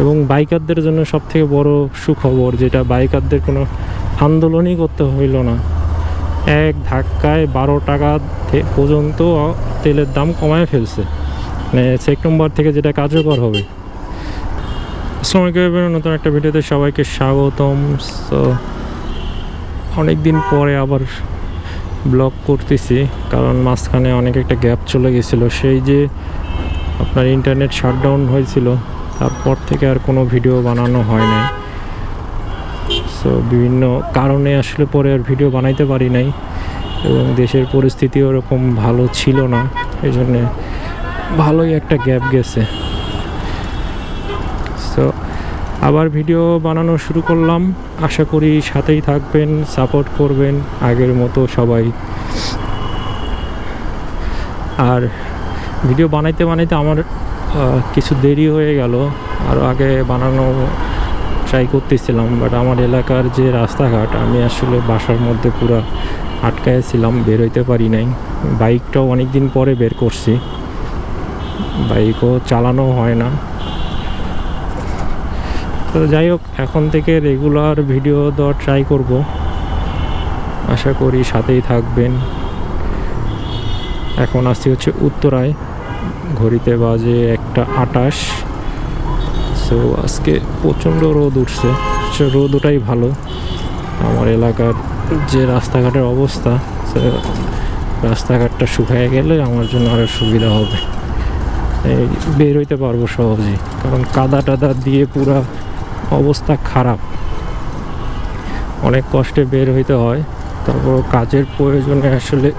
এবং বাইকারদের জন্য সব থেকে বড় সুখবর যেটা বাইকারদের কোনো আন্দোলনই করতে হইল না। এক ধাক্কায় বারো টাকা পর্যন্ত তেলের দাম কমায় ফেলছে। মানে সেপ্টেম্বর থেকে যেটা কার্যকর হবে। আসসালামাইকুম নতুন একটা ভিডিওতে সবাইকে স্বাগতম। সো অনেক দিন পরে আবার ব্লগ করতেছি, কারণ মাঝখানে অনেক একটা গ্যাপ চলে গেছিল। সেই যে আপনার ইন্টারনেট শাটডাউন হয়েছিল তারপর থেকে আর কোনো ভিডিও বানানো হয় নাই। সো বিভিন্ন কারণে আসলে পরে আর ভিডিও বানাইতে পারি নাই এবং দেশের পরিস্থিতি ওরকম ভালো ছিল না। এই জন্যে ভালোই একটা গ্যাপ গেছে। সো আবার ভিডিও বানানো শুরু করলাম। আশা করি সাথেই থাকবেন সাপোর্ট করবেন, আগের মতো সবাই। আর ভিডিও বানাইতে বানাইতে আমার কিছু দেরি হয়ে গেল। আর আগে বানানো ট্রাই করতেছিলাম বাট আমার এলাকার যে রাস্তাঘাট, আমি আসলে বাসার মধ্যে পুরো আটকায় ছিলাম বেরোইতে পারি নাই। বাইকটাও অনেক দিন পরে বের করছি। বাইকও চালানো হয় না। তো যাই হোক, এখন থেকে রেগুলার ভিডিও দেওয়ার ট্রাই করব। আশা করি সাথেই থাকবেন। এখন আসছি হচ্ছে উত্তরায়। ঘড়িতে বাজে একটা আটাশ। সো আজকে প্রচণ্ড রোদ উঠছে। রোদ ওটাই ভালো। আমার এলাকার যে রাস্তাঘাটের অবস্থা রাস্তাঘাটটা শুকায় গেলে আমার জন্য আরও সুবিধা হবে। বের হইতে পারব সহজেই কারণ কাদা টাদা দিয়ে পুরা অবস্থা খারাপ। অনেক কষ্টে বের হইতে হয়। তারপর কাজের প্রয়োজনে আসলে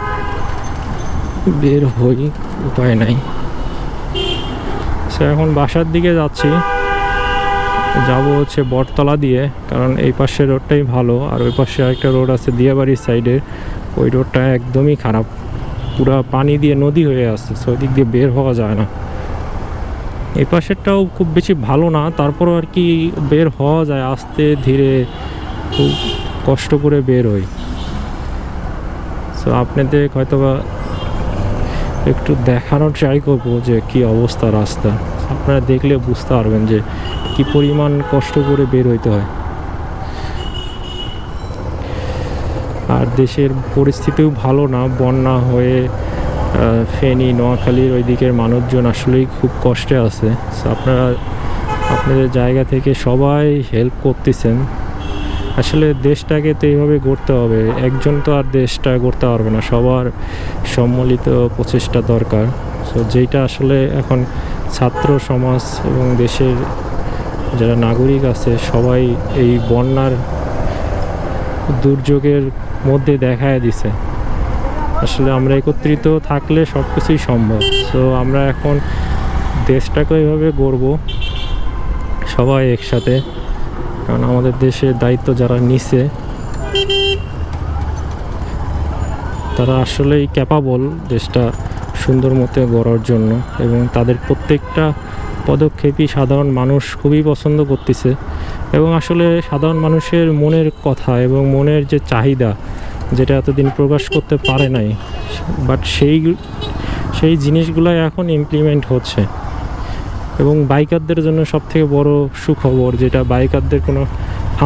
বের হই, উপায় নাই। সে এখন বাসার দিকে যাচ্ছি। যাব হচ্ছে বটতলা দিয়ে, কারণ এই পাশের রোডটাই ভালো। আর ওই পাশে একটা রোড আছে দিয়াবাড়ির সাইডে ওই রোডটা একদমই খারাপ। পুরা পানি দিয়ে নদী হয়ে আসছে সো দিক দিয়ে বের হওয়া যায় না। এই পাশেরটাও খুব বেশি ভালো না, তারপরও আর কি বের হওয়া যায় আস্তে ধীরে। খুব কষ্ট করে বের হই। সো আপনাদের হয়তোবা একটু দেখানোর ট্রাই করব যে কি অবস্থা রাস্তা। আপনারা দেখলে বুঝতে পারবেন যে কি পরিমাণ কষ্ট করে বের হইতে হয়। আর দেশের পরিস্থিতিও ভালো না, বন্যা হয়ে ফেনী, নোয়াখালীর ওই দিকের মানুষজন আসলেই খুব কষ্টে আছে। আপনারা, আপনাদের জায়গা থেকে সবাই হেল্প করতেছেন। আসলে দেশটাকে তো এইভাবে গড়তে হবে। একজন তো আর দেশটা গড়তে পারবে না। সবার সম্মিলিত প্রচেষ্টা দরকার। সো যেইটা আসলে এখন ছাত্র সমাজ এবং দেশের যারা নাগরিক আছে, সবাই এই বন্যার দুর্যোগের মধ্যে দেখায় দিছে। আসলে আমরা একত্রিত থাকলে সব কিছুই সম্ভব। সো আমরা এখন দেশটাকে এইভাবে গড়ব, সবাই একসাথে। কারণ আমাদের দেশের দায়িত্ব যারা নিছে, তারা আসলেই ক্যাপাবল দেশটা সুন্দর মতো গড়ার জন্য এবং তাদের প্রত্যেকটা পদক্ষেপই সাধারণ মানুষ খুবই পছন্দ করতেছে। এবং আসলে সাধারণ মানুষের মনের কথা এবং মনের যে চাহিদা যেটা এতদিন প্রকাশ করতে পারে নাই বাট সেই সেই জিনিসগুলাই এখন ইমপ্লিমেন্ট হচ্ছে। এবং বাইকারদের জন্য সব থেকে বড় সুখবর যেটা বাইকারদের কোনো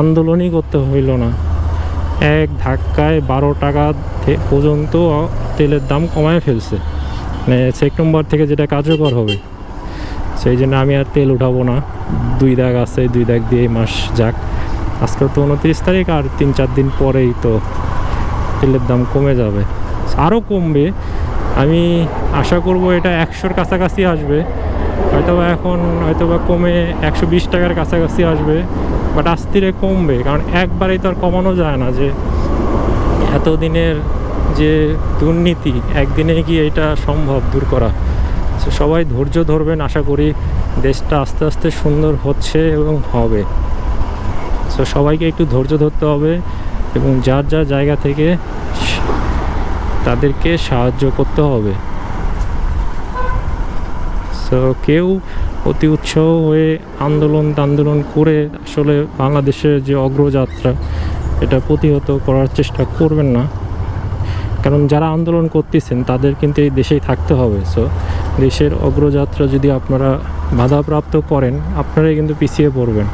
আন্দোলনই করতে হইল না। এক ধাক্কায় বারো টাকা পর্যন্ত তেলের দাম কমায় ফেলছে। মানে সেপ্টেম্বর থেকে যেটা কার্যকর হবে, সেই জন্য আমি আর তেল উঠাবো না। দুই দাগ আছে, দুই দাগ দিয়ে মাস যাক। আজকে তো উনত্রিশ তারিখ আর তিন চার দিন পরেই তো তেলের দাম কমে যাবে। আরও কমবে। আমি আশা করব এটা একশোর কাছাকাছি আসবে। হয়তোবা এখন হয়তোবা কমে একশো বিশ টাকার কাছাকাছি আসবে বাট আস্তিরে কমবে, কারণ একবারেই তো আর কমানো যায় না যে এতদিনের যে দুর্নীতি, একদিনে কি এটা সম্ভব দূর করা? সবাই ধৈর্য ধরবেন, আশা করি দেশটা আস্তে আস্তে সুন্দর হচ্ছে এবং হবে। সো সবাইকে একটু ধৈর্য ধরতে হবে এবং যার যার জায়গা থেকে তাদেরকে সাহায্য করতে হবে। সো কেউ অতি উৎসাহ হয়ে আন্দোলন আন্দোলন করে আসলে বাংলাদেশের যে অগ্রযাত্রা, এটা প্রতিহত করার চেষ্টা করবেন না। কারণ যারা আন্দোলন করতেছেন, তাদের কিন্তু এই দেশেই থাকতে হবে। সো দেশের অগ্রযাত্রা যদি আপনারা বাধাপ্রাপ্ত করেন, আপনারাই কিন্তু পিছিয়ে পড়বেন।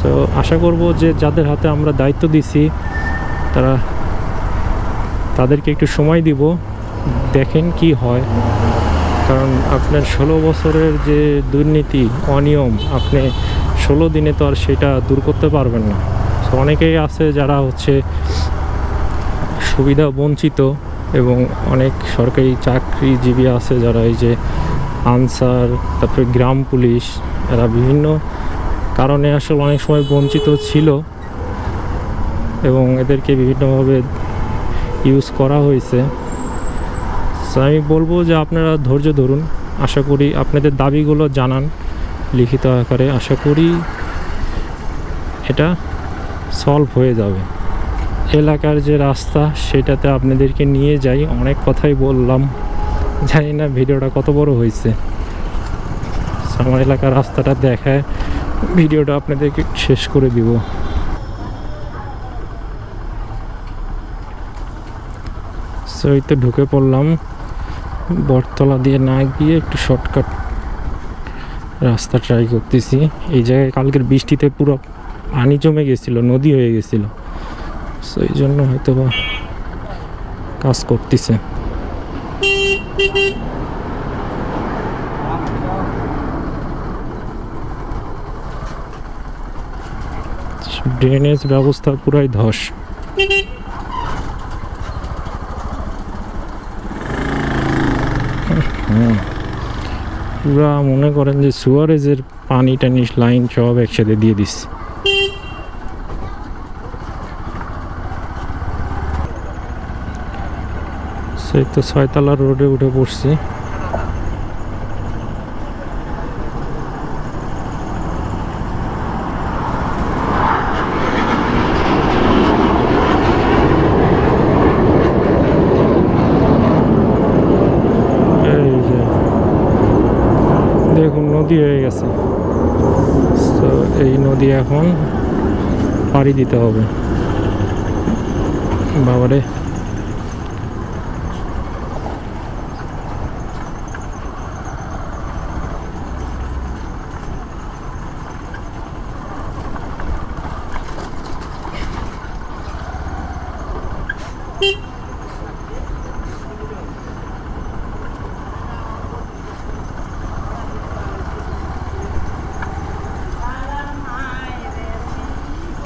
সো আশা করব যে যাদের হাতে আমরা দায়িত্ব দিছি, তারা তাদেরকে একটু সময় দিব, দেখেন কি হয়। কারণ আপনার ষোলো বছরের যে দুর্নীতি, অনিয়ম, আপনি ষোলো দিনে তো আর সেটা দূর করতে পারবেন না। তো অনেকেই আছে যারা হচ্ছে সুবিধা বঞ্চিত এবং অনেক সরকারি চাকরিজীবী আছে যারা এই যে আনসার, তারপরে গ্রাম পুলিশ, এরা বিভিন্ন কারণে আসলে অনেক সময় বঞ্চিত ছিল এবং এদেরকে বিভিন্নভাবে ইউজ করা হয়েছে। আমি বলব যে আপনারা ধৈর্য ধরুন। আশা করি আপনাদের দাবিগুলো জানান লিখিত আকারে। আশা করি এটা সলভ হয়ে যাবে। এলাকার যে রাস্তা, সেটাতে আপনাদেরকে নিয়ে যাই। অনেক কথাই বললাম। জানি না ভিডিওটা কত বড় হয়েছে। আমার এলাকার রাস্তাটা দেখায়। ভিডিওটা আপনাদেরকে শেষ করে দিব। সো এই তো ঢুকে পড়লাম। বটতলা দিয়ে না গিয়ে একটু শর্টকাট রাস্তা ট্রাই করতেছি। এই জায়গায় কালকের বৃষ্টিতে পুরো পানি জমে গেছিল, নদী হয়ে গেছিল। সো এই জন্য হয়তো বা কাজ করতেছে। ড্রেনেজ ব্যবস্থা পুরাই ধস। হুম। পুরা মনে করেন যে সুয়ারেজের পানি টানিস, লাইন সব একসাথে দিয়ে দিস সেই তো ছয়তলা রোডে উঠে পড়ছি এই যে দেখুন নদী হয়ে গেছে। তো এই নদী এখন পাড়ি দিতে হবে। বাবারে।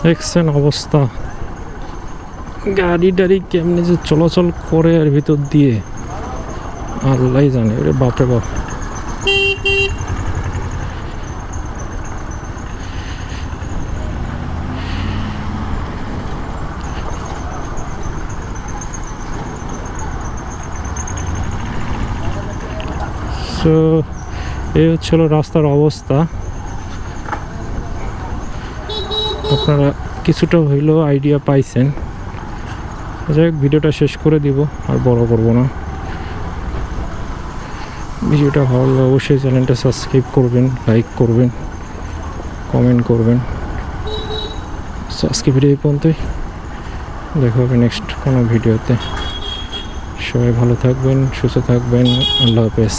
দেখছেন অবস্থা। গাড়ি টাড়ি কেমনি যে চলাচল করে এর ভিতর দিয়ে? আল্লাহ জানে, ওরে বাপরে বাপ। এই হচ্ছিল রাস্তার অবস্থা। আপনারা কিছুটা হইলেও আইডিয়া পাইছেন। যাই হোক ভিডিওটা শেষ করে দিব, আর বড় করব না। ভিডিওটা ভালো অবশ্যই চ্যানেলটা সাবস্ক্রাইব করবেন লাইক করবেন কমেন্ট করবেন। আজকে ভিডিও পর্যন্তই। দেখা হবে নেক্সট কোনো ভিডিওতে সবাই ভালো থাকবেন, সুস্থ থাকবেন, আল্লাহ হাফেজ।